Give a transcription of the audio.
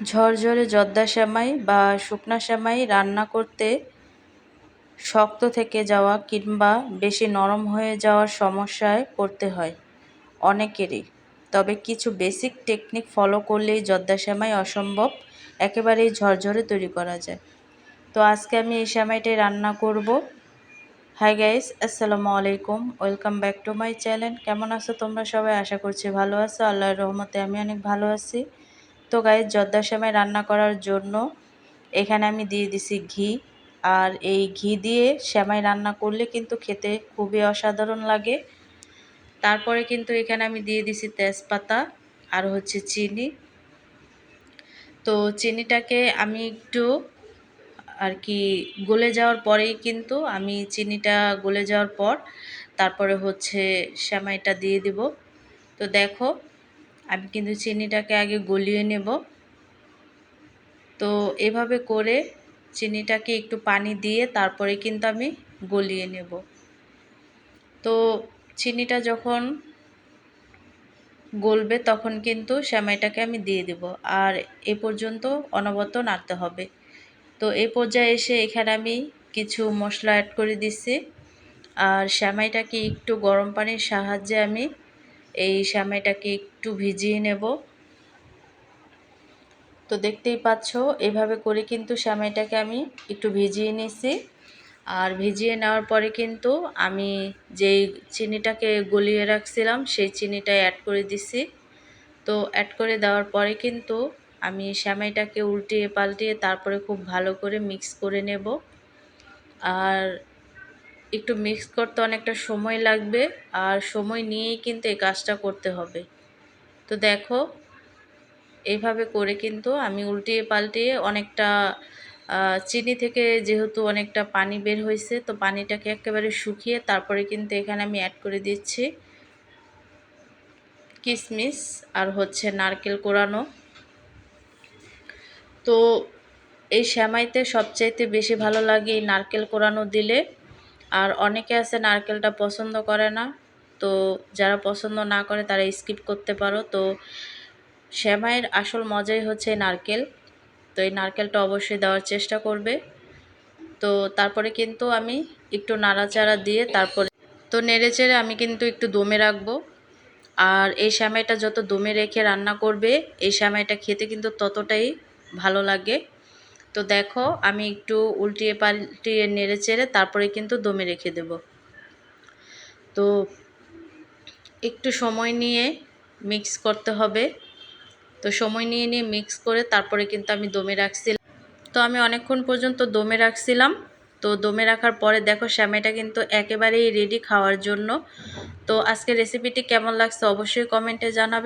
ঝরঝরে জর্দা সেমাই বা শুকনা সেমাই রান্না করতে শক্ত থেকে যাওয়া কিংবা বেশি নরম হয়ে যাওয়ার সমস্যায় পড়তে হয় অনেকেরই। তবে কিছু বেসিক টেকনিক ফলো করলেই জর্দা সেমাই অসম্ভব, একেবারেই ঝরঝরে তৈরি করা যায়। তো আজকে আমি এই সেমাইটাই রান্না করব। হাই গাইস আসসালামু আলাইকুম। Welcome back to my channel কেমন আছো তোমরা সবাই? আশা করছি ভালো আছো। আল্লাহর রহমতে আমি অনেক ভালো আছি। তো গাইস জর্দা সেমাই রান্না করার জন্য এখানে আমি দিয়ে দিছি ঘি। আর এই ঘি দিয়ে সেমাই রান্না করলে কিন্তু খেতে খুবই অসাধারণ লাগে। তারপরে কিন্তু এখানে আমি দিয়ে দিছি তেজপাতা আর হচ্ছে চিনি। তো চিনিটাকে আমি একটু আর কি গলে যাওয়ার পরেই কিন্তু আমি চিনিটা গলে যাওয়ার পর তারপরে হচ্ছে সেমাইটা দিয়ে দিব। তো দেখো আমি কিন্তু চিনিটাকে আগে গলিয়ে নেব। তো এভাবে করে চিনিটাকে একটু পানি দিয়ে তারপরে কিন্তু আমি গলিয়ে নেব। তো চিনিটা যখন গলবে তখন কিন্তু সেমাইটাকে আমি দিয়ে দেব আর এ পর্যন্ত অনবত নাড়তে হবে। তো এই পর্যায়ে এসে এখানে আমি কিছু মশলা অ্যাড করে দিচ্ছি। আর সেমাইটাকে একটু গরম পানির সাহায্যে আমি এই সেমাইটাকে একটু ভিজিয়ে নেব। তো দেখতেই পাচ্ছ, এভাবে করে কিন্তু সেমাইটাকে আমি একটু ভিজিয়ে নিছি। আর ভিজিয়ে নেওয়ার পরে কিন্তু আমি যেই চিনিটাকে গলিয়ে রাখছিলাম, সেই চিনিটা অ্যাড করে দিছি। তো অ্যাড করে দেওয়ার পরে কিন্তু আমি সেমাইটাকে উল্টিয়ে পাল্টিয়ে তারপরে খুব ভালো করে মিক্স করে নেব। আর একটু মিক্স করতে অনেকটা সময় লাগবে আর সময় নিয়েই কিন্তু এই কাজটা করতে হবে। তো দেখো এইভাবে করে কিন্তু আমি উল্টিয়ে পাল্টিয়ে অনেকটা চিনি থেকে যেহেতু অনেকটা পানি বের হয়েছে, তো পানিটাকে একেবারে শুকিয়ে তারপরে কিন্তু এখানে আমি অ্যাড করে দিচ্ছি কিশমিশ আর হচ্ছে নারকেল কোরানো। তো এই শ্যামাইতে সবচাইতে বেশি ভালো লাগে এই নারকেল কোরানো দিলে। আর অনেকে আছে নারকেলটা পছন্দ করে না, তো যারা পছন্দ না করে তারা স্কিপ করতে পারো। তো শ্যামাইয়ের আসল মজাই হচ্ছে নারকেল, তো এই নারকেলটা অবশ্যই দেওয়ার চেষ্টা করবে। তো তারপরে কিন্তু আমি একটু নাড়াচাড়া দিয়ে তারপরে, তো নেড়ে চেড়ে আমি কিন্তু একটু দমে রাখব। আর এই শ্যামাইটা যত দমে রেখে রান্না করবে, এই শ্যামাইটা খেতে কিন্তু ততটাই ভালো লাগে। তো দেখো, আমি একটু উল্টিয়ে পাল্টিয়ে নেড়ে চেড়ে তারপরে কিন্তু দমে রেখে দেব। তো একটু সময় নিয়ে মিক্স করতে হবে। তো সময় নিয়ে নিয়ে মিক্স করে তারপরে কিন্তু আমি দমে রাখছিলাম। তো আমি অনেকক্ষণ পর্যন্ত দমে রাখছিলাম। তো দমে রাখার পরে দেখো শ্যামাইটা কিন্তু একেবারেই রেডি খাওয়ার জন্য। তো আজকে রেসিপিটি কেমন লাগছে অবশ্যই কমেন্টে জানাবে।